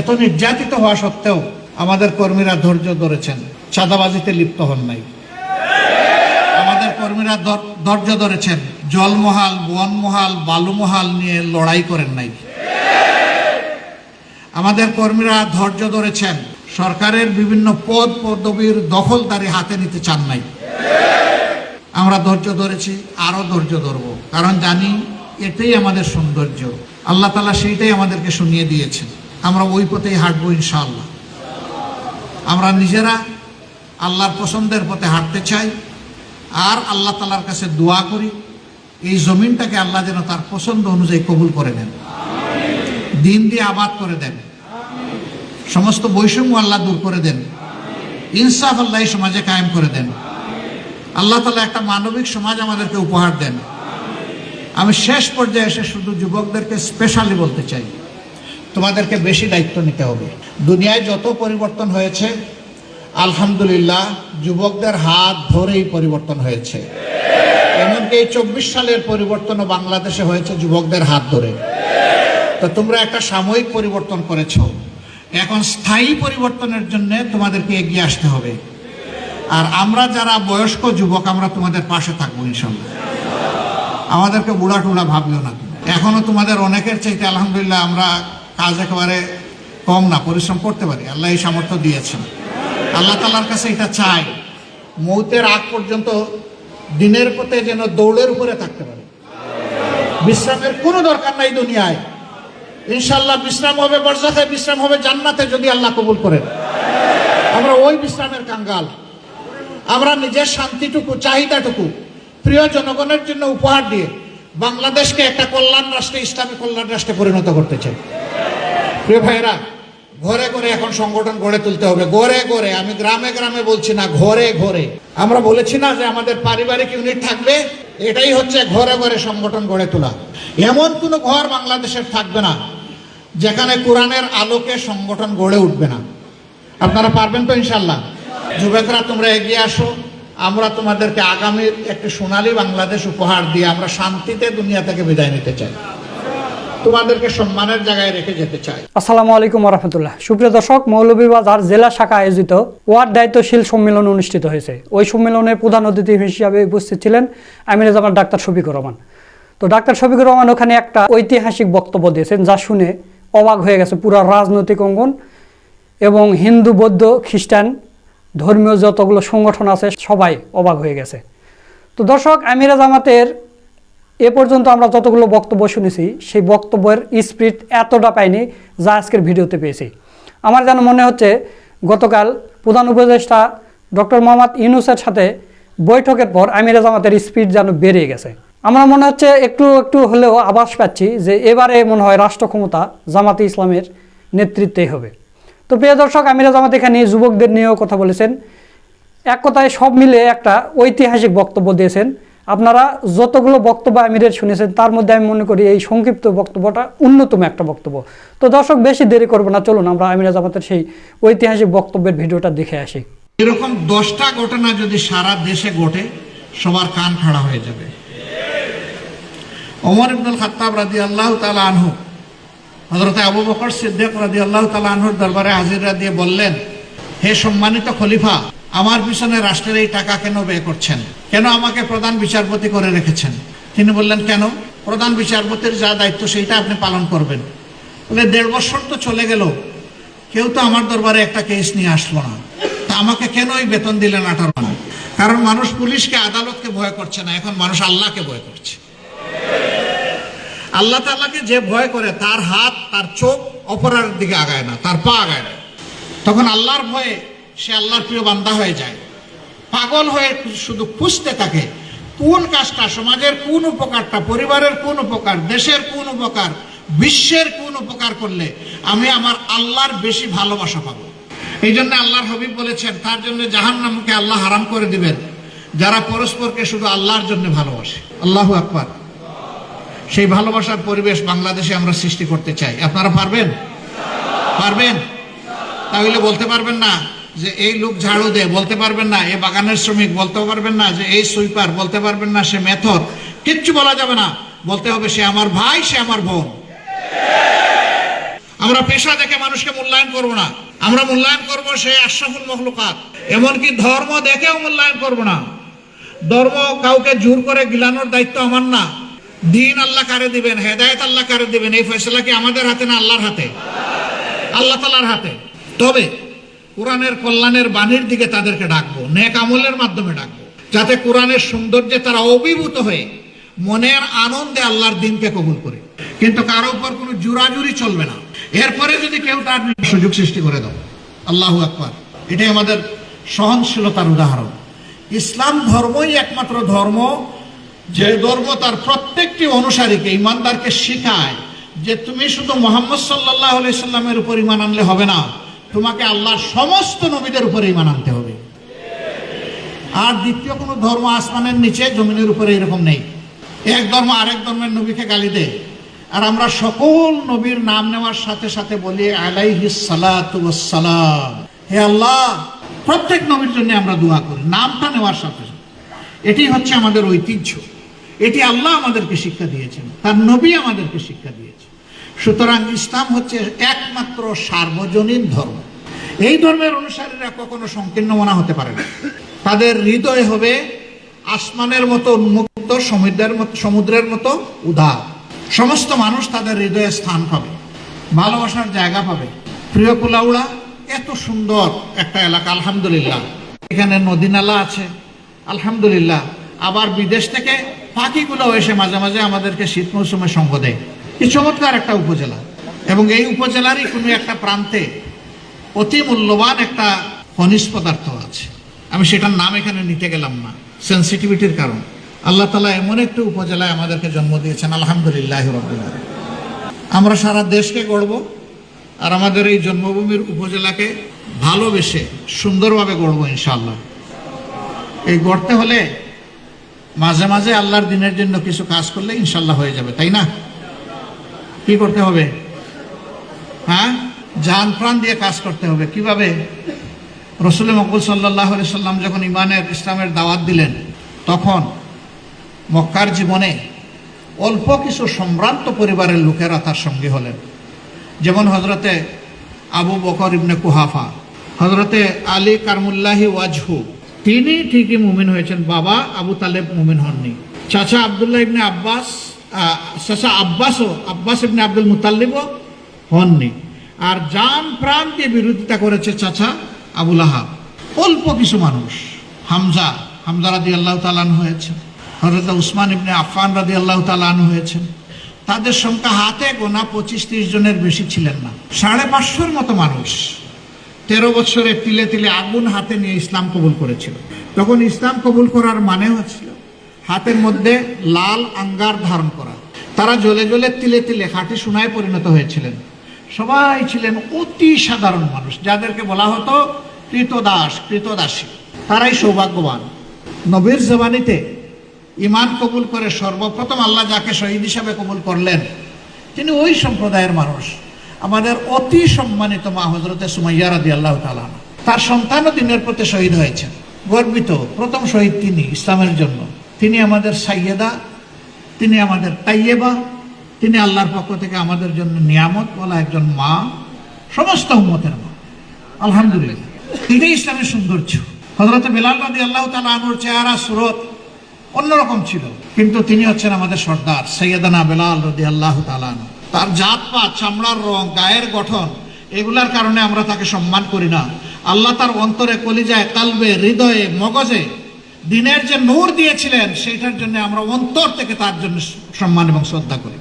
এত নির্যাতিত হওয়া সত্ত্বেও আমাদের কর্মীরা ধৈর্য ধরেছেন। চাঁদাবাজিতে লিপ্ত হন নাই। আমাদের কর্মীরা ধৈর্য ধরেছেন। জলমহাল, বনমহাল, বালুমহাল নিয়ে লড়াই করেন নাই। আমাদের কর্মীরা ধৈর্য ধরেছেন। সরকারের বিভিন্ন পদ পদবীর দখলদারি হাতে নিতে চান নাই। আমরা ধৈর্য ধরেছি, আরও ধৈর্য ধরবো। কারণ জানি, এটাই আমাদের সৌন্দর্য। আল্লাহ তালা সেইটাই আমাদেরকে শুনিয়ে দিয়েছেন। আমরা ওই পথেই হাঁটবো ইনশাআল্লাহ। আমরা নিজেরা আল্লাহর পছন্দের পথে হাঁটতে চাই আর আল্লাহ তালার কাছে দোয়া করি, এই জমিনটাকে আল্লাহ যেন তার পছন্দ অনুযায়ী কবুল করে নেন। দিন দিয়ে আবাদ করে দেন। সমস্ত বৈষম্য আল্লাহ দূর করে দেন। ইনসাফ আল্লাহ এই সমাজে কায়েম করে দেন। আল্লাহ তালা একটা মানবিক সমাজ আমাদেরকে উপহার দেন। আমি শেষ পর্যায়ে এসে শুধু যুবকদেরকে স্পেশালি বলতে চাই। তোমাদেরকে বেশি দায়িত্ব নিতে হবে। দুনিয়ায় যত পরিবর্তন হয়েছে, আলহামদুলিল্লাহ, যুবকদের হাত ধরেই পরিবর্তন হয়েছে। এমনকি এই চব্বিশ সালের পরিবর্তনও বাংলাদেশে হয়েছে যুবকদের হাত ধরে। তো তোমরা একটা সাময়িক পরিবর্তন করেছ। এখন স্থায়ী পরিবর্তনের জন্য তোমাদেরকে এগিয়ে আসতে হবে। আর আমরা যারা বয়স্ক যুবক, আমরা তোমাদের পাশে থাকব ইনশাল্লাহ। আমাদেরকে বুড়া টুড়া ভাবলেও না তুমি। এখনও তোমাদের অনেকের চাইতে আলহামদুলিল্লাহ আমরা কাজ একেবারে কম না, পরিশ্রম করতে পারি। আল্লাহ এই সামর্থ্য দিয়েছেন। আল্লাহ তালার কাছে এটা চাই, মৌতের আগ পর্যন্ত দিনের পথে যেন দৌড়ের উপরে থাকতে পারে। বিশ্রামের কোনো দরকার নাই দুনিয়ায়। ইনশাল্লাহ বিশ্রাম হবে বর্ষাতে বিশ্রাম হবে, জান্নাতে যদি আল্লাহ কবুল করেন। আমরা ওই বিশ্রামের কাঙ্গাল। আমরা নিজের শান্তিটুকু, চাহিদাটুকু, প্রিয় জনগণের জন্য উপহার দিয়ে বাংলাদেশকে একটা কল্যাণ রাষ্ট্রে, ইসলামী কল্যাণ রাষ্ট্রে পরিণত করতে চাই। প্রিয় ভাইরা ঘরে ঘরে এখন সংগঠন গড়ে তুলতে হবে। ঘরে ঘরে, আমি গ্রামে গ্রামে বলছি না, ঘরে ঘরে। আমরা বলেছি না যে আমাদের পারিবারিক ইউনিট থাকবে, এটাই হচ্ছে ঘরে ঘরে সংগঠন গড়ে তোলা। এমন কোনো ঘর বাংলাদেশের থাকবে না, যেখানে কোরআনের আলোকে সংগঠন গড়ে উঠবে না। আপনারা পারবেন তো ইনশাল্লাহ যুবকরা, তোমরা এগিয়ে আসো। আমরা তোমাদেরকে আগামীর একটি সোনালী বাংলাদেশ উপহার দিয়ে আমরা শান্তিতে দুনিয়া থেকে বিদায় নিতে চাই। তোমাদেরকে সম্মানের জায়গায় রেখে যেতে চাই। আসসালামু আলাইকুম রহমতুল্লাহ সুপ্রিয় দর্শক, মৌলভীবাজার জেলা শাখা আয়োজিত ওয়ার্ড দায়িত্বশীল সম্মেলন অনুষ্ঠিত হয়েছে। ওই সম্মেলনে প্রধান অতিথি হিসেবে উপস্থিত ছিলেন আমির জামান ডাক্তার শফিকুর রহমান। তো ডাক্তার শফিকুর রহমান ওখানে একটা ঐতিহাসিক বক্তব্য দিয়েছেন, যা শুনে অবাক হয়ে গেছে পুরো রাজনৈতিক অঙ্গন এবং হিন্দু, বৌদ্ধ, খ্রিস্টান, ধর্মীয় যতগুলো সংগঠন আছে, সবাই অবাক হয়ে গেছে। তো দর্শক, আমিরা জামাতের এ পর্যন্ত আমরা যতগুলো বক্তব্য শুনেছি, সেই বক্তব্যের স্পিরিট এতটা পাইনি যা আজকের ভিডিওতে পেয়েছি। আমার যেন মনে হচ্ছে, গতকাল প্রধান উপদেষ্টা ডক্টর মোহাম্মদ ইউনুসের সাথে বৈঠকের পর আমিরা জামাতের স্পিড যেন বেড়ে গেছে। আমরা মনে হচ্ছে, একটু একটু হলেও আভাস পাচ্ছি যে এবারে মনে হয় রাষ্ট্র ক্ষমতা জামাতে ইসলামের নেতৃত্বেই হবে। তো প্রিয় দর্শক, আমিরা জামাত এখানে যুবকদের নিয়েও কথা বলেছেন। এক কথায় সব মিলে একটা ঐতিহাসিক বক্তব্য দিয়েছেন আপনারা যতগুলো বক্তব্য আমিরের শুনেছেন, তার মধ্যে আমি মনে করি এই সংক্ষিপ্ত বক্তব্যটা অন্যতম একটা বক্তব্য। তো দর্শক, বেশি দেরি করব না, চলুন আমরা আমিরা জামাতের সেই ঐতিহাসিক বক্তব্যের ভিডিওটা দেখে আসি। এরকম দশটা ঘটনা যদি সারা দেশে ঘটে, সবার কান খাড়া হয়ে যাবে। ওমর ইবনুল খাত্তাব রাদি আল্লাহ তালা আনহু হজরত আবু বকর সিদ্দিক রাদি আল্লাহ তালা আনহুর দরবারে হাজিরা দিয়ে বললেন, হে সম্মানিত খলিফা আমার পিছনে রাষ্ট্রের এই টাকা কেন ব্যয় করছেন? কেন আমাকে প্রধান বিচারপতি করে রেখেছেন? তিনি বললেন, কেন? প্রধান বিচারপতির যা দায়িত্ব সেইটা আপনি পালন করবেন। বলে, দেড় বছর তো চলে গেল। কেউ তো আমার দরবারে একটা কেস নিয়ে আসলো না। তা আমাকে কেন ওই বেতন দিলেন আঠারো না কারণ মানুষ পুলিশকে, আদালতকে ভয় করছে না। এখন মানুষ আল্লাহকে ভয় করছে। আল্লাহ তাল্লাহকে যে ভয় করে, তার হাত, তার চোখ অপরাধের দিকে আগায় না, তার পা আগায় না। তখন আল্লাহর ভয়ে সে আল্লাহর প্রিয় বান্দা হয়ে যায়। পাগল হয়ে শুধু খুঁজতে থাকে কোন কাজটা সমাজের কোন উপকারটা, পরিবারের কোন উপকার, দেশের কোন উপকার, বিশ্বের কোন উপকার করলে আমি আমার আল্লাহর বেশি ভালোবাসা পাবো। এই জন্য আল্লাহর হবিব বলেছেন, তার জন্য জাহান নামকে আল্লাহ হারাম করে দিবেন। যারা পরস্পরকে শুধু আল্লাহর জন্য ভালোবাসে। আল্লাহ আকবার। সেই ভালোবাসার পরিবেশ বাংলাদেশে আমরা সৃষ্টি করতে চাই। আপনারা পারবেন? পারবেন? তাহলে বলতে পারবেন না যে এই লোক ঝাড়ু দেয়, বলতে পারবেন না এই বাগানের শ্রমিক বলতে পারবেন না, যে এই সুইপার, বলতে পারবেন না সে মেথর, কিচ্ছু বলা যাবে না, বলতে হবে সে আমার ভাই, সে আমার বোন। আমরা পেশা দেখে মানুষকে মূল্যায়ন করব না, আমরা মূল্যায়ন করব সে আশরাফুল মখলুকাত, এমনকি ধর্ম দেখেও মূল্যায়ন করব না। ধর্ম কাউকে জোর করে গিলানোর দায়িত্ব আমার না, দিন আল্লাহ কারে দিবেন, হেদায়ত আল্লাহ কারে দিবেন, এই ফয়সলা কি আমাদের হাতে না আল্লাহর হাতে? আল্লাহ তালার হাতে। তবে কোরআনের কল্যাণের বাণীর দিকে তাদেরকে ডাকবো, নেক আমলের মাধ্যমে ডাকবো, যাতে কোরআনের সৌন্দর্যে তারা অভিভূত হয়ে মনের আনন্দে আল্লাহর দিনকে কবুল করে। কিন্তু কারও উপর কোনো জোরাজুরি চলবে না। এরপরে যদি কেউ তার সুযোগ সৃষ্টি করে দাও আল্লাহ আকবার। এটাই আমাদের সহনশীলতার উদাহরণ। ইসলাম ধর্মই একমাত্র ধর্ম, যে ধর্ম তার প্রত্যেকটি অনুসারীকে, ইমানদারকে শিখায় যে তুমি শুধু মোহাম্মদ সাল্লাহ সাল্লামের উপর ইমান আনলে হবে না। তোমাকে আল্লাহর সমস্ত নবীদের উপর ইমান আনতে হবে। আর দ্বিতীয় কোনো ধর্ম আসমানের নিচে, জমিনের উপরে এরকম নেই। এক ধর্ম আরেক ধর্মের নবীকে গালি দেয়। আর আমরা সকল নবীর নাম নেওয়ার সাথে সাথে বলি, আলাইহি সালাম হে আল্লাহ, প্রত্যেক নবীর জন্য আমরা দোয়া করি, নামটা নেওয়ার সাথে সাথে। এটি হচ্ছে আমাদের ঐতিহ্য। এটি আল্লাহ আমাদেরকে শিক্ষা দিয়েছেন, তার নবী আমাদেরকে শিক্ষা দিয়েছে সুতরাং ইসলাম হচ্ছে একমাত্র সার্বজনীন ধর্ম। এই ধর্মের অনুসারীরা কখনো সংকীর্ণ মনা হতে পারে না। তাদের হৃদয় হবে আসমানের মতো উন্মুক্ত, সমুদ্রের মতো সমুদ্রের মতো উদার। সমস্ত মানুষ তাদের হৃদয়ে স্থান পাবে, ভালোবাসার জায়গা পাবে। প্রিয় কুলাউড়া, এত সুন্দর একটা এলাকা, আলহামদুলিল্লাহ। এখানে নদী নালা আছে, আলহামদুলিল্লাহ। আবার বিদেশ থেকে পাখিগুলো এসে মাঝে মাঝে আমাদেরকে শীত মৌসুমে সঙ্গ দেয়। এই চমৎকার একটা উপজেলা। এবং এই উপজেলারই কোনো একটা প্রান্তে অতি মূল্যবান একটা খনিজ পদার্থ আছে। আমি সেটার নাম এখানে নিতে গেলাম না। সেন্সিটিভিটির কারণ। আল্লাহ তালা এমন একটি উপজেলায় আমাদেরকে জন্ম দিয়েছেন, আলহামদুলিল্লাহ আমরা সারা দেশকে গড়ব আর আমাদের এই জন্মভূমির উপজেলাকে ভালোবেসে সুন্দরভাবে গড়ব ইনশাল্লাহ এই গড়তে হলে মাঝে মাঝে আল্লাহর দিনের জন্য কিছু কাজ করলে ইনশাল্লাহ হয়ে যাবে, তাই না? কি করতে হবে? হ্যাঁ? জান প্রাণ দিয়ে কাজ করতে হবে। কীভাবে? রসুল মকবুল সাল্লাহ সাল্লাম যখন ইমানের, ইসলামের দাওয়াত দিলেন, তখন মক্কার জীবনে অল্প কিছু সম্ভ্রান্ত পরিবারের লোকেরা তার সঙ্গী হলেন। যেমন হজরতে আবু বকর ইবনে কুহাফা হজরতে আলী কারমুল্লাহি ওয়াজহু, তিনি ঠিকই মুমিন হয়েছেন। বাবা আবু তালেব মুমিন হননি। চাচা আবদুল্লাহ ইবনে আব্বাস চাচা আব্বাসও, আব্বাস ইবনে আব্দুল মুতাল্লিবও হননি। আর জান প্রাণ দিয়ে বিরোধিতা করেছে চাচা আবুল আহাব অল্প কিছু মানুষ। হামজা হামজা রাদি আল্লাহ তালান হয়েছে। হজরত উসমান ইবনে আফান রাদি আল্লাহ তালান হয়েছেন তাদের সংখ্যা হাতে গোনা পঁচিশ তিরিশ জনের বেশি ছিলেন না। সাড়ে পাঁচশোর মতো মানুষ। তেরো বছরে তিলে তিলে আগুন হাতে নিয়ে ইসলাম কবুল করেছিল। তখন ইসলাম কবুল করার মানে হচ্ছিল হাতের মধ্যে লাল আঙ্গার ধারণ করা। তারা জ্বলে জ্বলে তিলে তিলে খাঁটি সোনায় পরিণত হয়েছিলেন। সবাই ছিলেন অতি সাধারণ মানুষ, যাদেরকে বলা হতো কৃতদাস, কৃতদাসী। তারাই সৌভাগ্যবান। নবীর জবানিতে ইমান কবুল করে সর্বপ্রথম আল্লাহ যাকে শহীদ হিসাবে কবুল করলেন, তিনি ওই সম্প্রদায়ের মানুষ। আমাদের অতি সম্মানিত মা হজরতে সুমাইয়া রাদি আল্লাহ তালান তার সন্তানও দিনের প্রতি শহীদ হয়েছেন। গর্বিত, প্রথম শহীদ তিনি ইসলামের জন্য। তিনি আমাদের সাইয়েদা, তিনি আমাদের তাইয়েবা তিনি আল্লাহর পক্ষ থেকে আমাদের জন্য নিয়ামত বলা একজন মা, সমস্ত উম্মতের মা। আলহামদুলিল্লাহ। এটাই ইসলামের সৌন্দর্য। হজরত বেলাল রাদি আল্লাহ তালা আনুর চেহারা, সুরত অন্যরকম ছিল। কিন্তু তিনি হচ্ছেন আমাদের সর্দার সৈয়দানা বেলাল রদি আল্লাহ তালান তার জাত পাত চামড়ার রং, গায়ের গঠন, এগুলার কারণে আমরা তাকে সম্মান করি না। আল্লাহ তার অন্তরে কলিজায়, কালবে, হৃদয়ে, মগজে দিনের যে নূর দিয়েছিলেন, সেইটার জন্য আমরা অন্তর থেকে তার জন্য সম্মান এবং শ্রদ্ধা করি।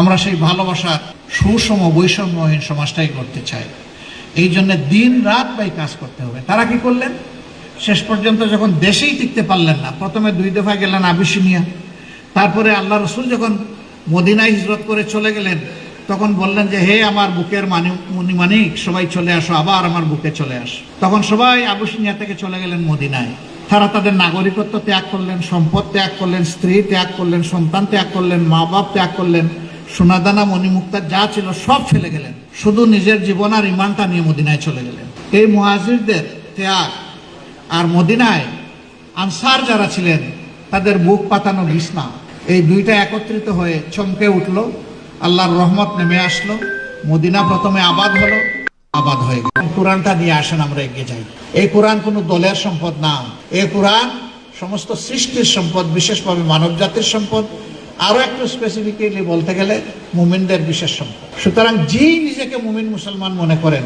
আমরা সেই ভালোবাসার সুষম বৈষম্যহীন সমাজটাই করতে চাই। এই জন্য দিন রাত বাই কাজ করতে হবে। তারা কি করলেন? শেষ পর্যন্ত যখন দেশেই টিকতে পারলেন না, প্রথমে দুই দফায় গেলেন আবিসিনিয়া তারপরে আল্লাহ রসুল যখন মদিনায় হিজরত করে চলে গেলেন, তখন বললেন যে, হে আমার বুকের মানি মণিমানিক সবাই চলে আসো, আবার আমার বুকে চলে আসো। তখন সবাই আবুসিনিয়া থেকে চলে গেলেন মদিনায়। তারা তাদের নাগরিকত্ব ত্যাগ করলেন, সম্পদ ত্যাগ করলেন, স্ত্রী ত্যাগ করলেন, সন্তান ত্যাগ করলেন মা বাপ ত্যাগ করলেন। সোনাদানা, মণিমুক্তার যা ছিল সব ফেলে গেলেন। শুধু নিজের জীবন আর ইমানটা নিয়ে মদিনায় চলে গেলেন। এই মুহাজিরদের ত্যাগ আর মদিনায় আনসার যারা ছিলেন, তাদের বুক পাতানো বিছনা, এই দুইটা একত্রিত হয়ে চমকে উঠল। আল্লাহর রহমত নেমে আসলো। মদিনা প্রথমে আবাদ হলো, আবাদ হয়ে গেল। কোরআনটা নিয়ে আসেন, আমরা এগিয়ে যাই। এই কোরআন কোনো দলের সম্পদ না। এই কোরআন সমস্ত সৃষ্টির সম্পদ, বিশেষভাবে মানব জাতির সম্পদ। আরও একটু স্পেসিফিক্যালি বলতে গেলে মুমিনদের বিশেষ সম্পদ। সুতরাং যেই নিজেকে মুমিন মুসলমান মনে করেন,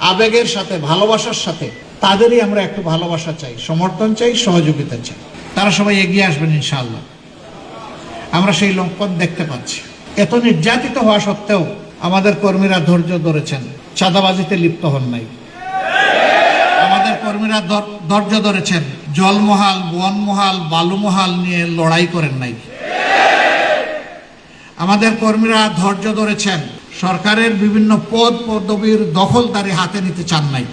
আবেগের সাথে, ভালোবাসার সাথে, তাদেরই আমরা একটু ভালোবাসা চাই, সমর্থন চাই, সহযোগিতা চাই। তারা সবাই এগিয়ে আসবেন ইনশাআল্লাহ। আমরা সেই লক্ষণ দেখতে পাচ্ছি। এত নির্যাতিত হওয়া সত্ত্বেও আমাদের কর্মীরা ধৈর্য ধরেছেন। চাঁদাবাজিতে লিপ্ত হন নাই। আমাদের কর্মীরা ধৈর্য ধরেছেন। জলমহাল, বনমহাল, বালুমহাল নিয়ে লড়াই করেন নাই। আমাদের কর্মীরা ধৈর্য ধরেছেন। সরকারের বিভিন্ন পদ পদবীর দখলদারি হাতে নিতে চান নাই।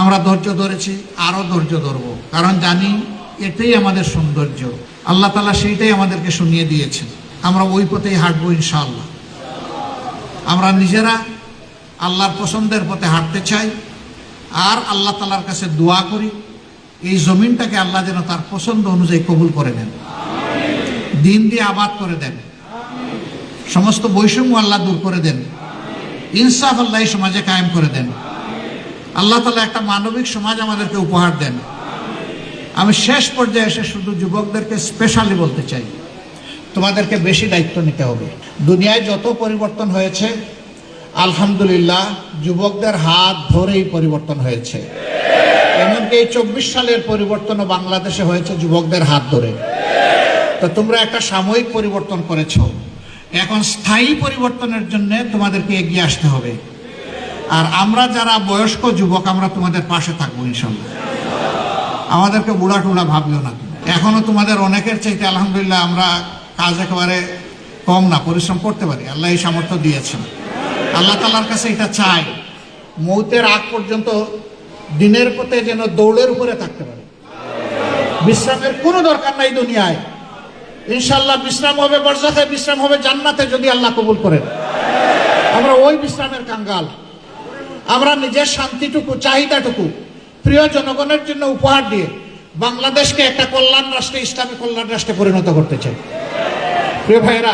আমরা ধৈর্য ধরেছি আরও ধৈর্য ধরবো। কারণ জানি, এটাই আমাদের সৌন্দর্য। আল্লাহ তালা সেইটাই আমাদেরকে শুনিয়ে দিয়েছেন। আমরা ওই পথেই হাঁটবো ইনশাআল্লাহ। আমরা নিজেরা আল্লাহর পছন্দের পথে হাঁটতে চাই, আর আল্লাহ তালার কাছে দোয়া করি, এই জমিনটাকে আল্লাহ যেন তার পছন্দ অনুযায়ী কবুল করে নেন। দিন দিয়ে আবাদ করে দেন। সমস্ত বৈষম্য আল্লাহ দূর করে দেন। ইনসাফ আল্লাহ সমাজে কায়েম করে দেন। আল্লাহ তালা একটা মানবিক সমাজ আমাদেরকে উপহার দেন। আমি শেষ পর্যায়ে এসে শুধু যুবকদেরকে স্পেশালি বলতে চাই। তোমাদেরকে বেশি দায়িত্ব নিতে হবে। দুনিয়ায় যত পরিবর্তন হয়েছে, আলহামদুলিল্লাহ যুবকদের হাত ধরেই পরিবর্তন হয়েছে। এমনকি এই চব্বিশ সালের পরিবর্তনও বাংলাদেশে হয়েছে যুবকদের হাত ধরে। তো তোমরা একটা সাময়িক পরিবর্তন করেছ। এখন স্থায়ী পরিবর্তনের জন্য তোমাদেরকে এগিয়ে আসতে হবে। আর আমরা যারা বয়স্ক যুবক, আমরা তোমাদের পাশে থাকব ইনশাল্লাহ। আমাদেরকে বুড়া টুড়া ভাবলেও না তুমি। এখনও তোমাদের অনেকের চাইতে আলহামদুলিল্লাহ আমরা কাজ একেবারে কম না, পরিশ্রম করতে পারি। আল্লাহ এই সামর্থ্য দিয়েছেন। আল্লাহ তালার কাছে এটা চাই। মৌতের আগ পর্যন্ত দিনের পথে যেন দৌড়ের উপরে থাকতে পারে। বিশ্রামের কোনো দরকার নাই দুনিয়ায়। ইনশাল্লাহ বিশ্রাম হবে বর্ষাতে বিশ্রাম হবে, জান্নাতে যদি আল্লাহ কবুল করেন। আমরা ওই বিশ্রামের কাঙ্গাল। আমরা নিজের শান্তিটুকু, চাহিদাটুকু, প্রিয় জনগণের জন্য উপহার দিয়ে বাংলাদেশকে একটা কল্যাণ রাষ্ট্রে, ইসলামী কল্যাণ রাষ্ট্রে পরিণত করতে চাই। প্রিয় ভাইরা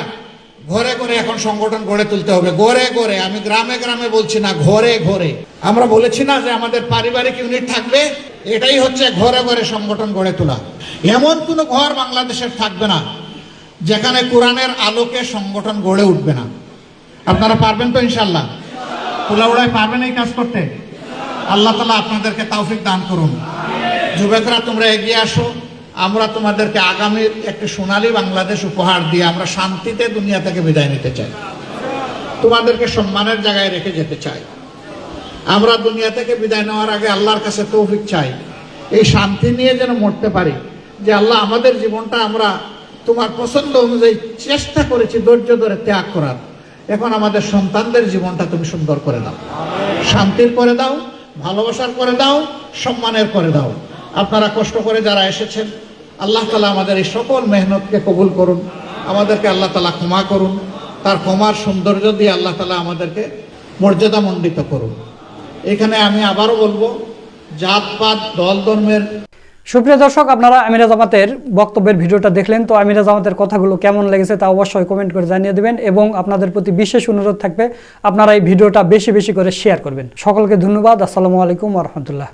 ঘরে ঘরে এখন সংগঠন গড়ে তুলতে হবে। ঘরে ঘরে, আমি গ্রামে গ্রামে বলছি না, ঘরে ঘরে। আমরা বলেছি না যে আমাদের পারিবারিক ইউনিট থাকবে, এটাই হচ্ছে ঘরে ঘরে সংগঠন গড়ে তোলা। এমন কোনো ঘর বাংলাদেশের থাকবে না। যেখানে কোরআনের আলোকে সংগঠন গড়ে উঠবে না। আপনারা পারবেন তো ইনশাল্লাহ তুলাউড়ায় পারবেন এই কাজ করতে? আল্লাহ তালা আপনাদেরকে তাওফিক দান করুন। যুবকরা, তোমরা এগিয়ে আসো। আমরা তোমাদেরকে আগামীর একটি সোনালি বাংলাদেশ উপহার দিয়ে আমরা শান্তিতে দুনিয়া থেকে বিদায় নিতে চাই। তোমাদেরকে সম্মানের জায়গায় রেখে যেতে চাই। আমরা দুনিয়া থেকে বিদায় নেওয়ার আগে আল্লাহর কাছে তৌফিক চাই। এই শান্তি নিয়ে যেন মরতে পারি, যে আল্লাহ আমাদের জীবনটা আমরা তোমার পছন্দ অনুযায়ী চেষ্টা করেছি ধৈর্য ধরে ত্যাগ করার। এখন আমাদের সন্তানদের জীবনটা তুমি সুন্দর করে দাও। শান্তির করে দাও, ভালোবাসার করে দাও, সম্মানের করে দাও। আপনারা কষ্ট করে যারা এসেছেন, আল্লাহ তালা আমাদের এই সকল মেহনতকে কবুল করুন, আমাদেরকে আল্লাহ তালা ক্ষমা করুন, তার ক্ষমার সৌন্দর্য দিয়ে আল্লাহ তালা আমাদেরকে মর্যাদা মণ্ডিত করুন। এখানে আমি আবারও বলব, জাতপাত দল ধর্মের সুপ্রিয় দর্শক, আপনারা আমিরা জামাতের বক্তব্যের ভিডিওটা দেখলেন, তো আমিরা জামাতের কথাগুলো কেমন লেগেছে তা অবশ্যই কমেন্ট করে জানিয়ে দেবেন এবং আপনাদের প্রতি বিশেষ অনুরোধ থাকবে, আপনারা এই ভিডিওটা বেশি বেশি করে শেয়ার করবেন। সকলকে ধন্যবাদ, আসসালামু আলাইকুম রহমতুল্লাহ।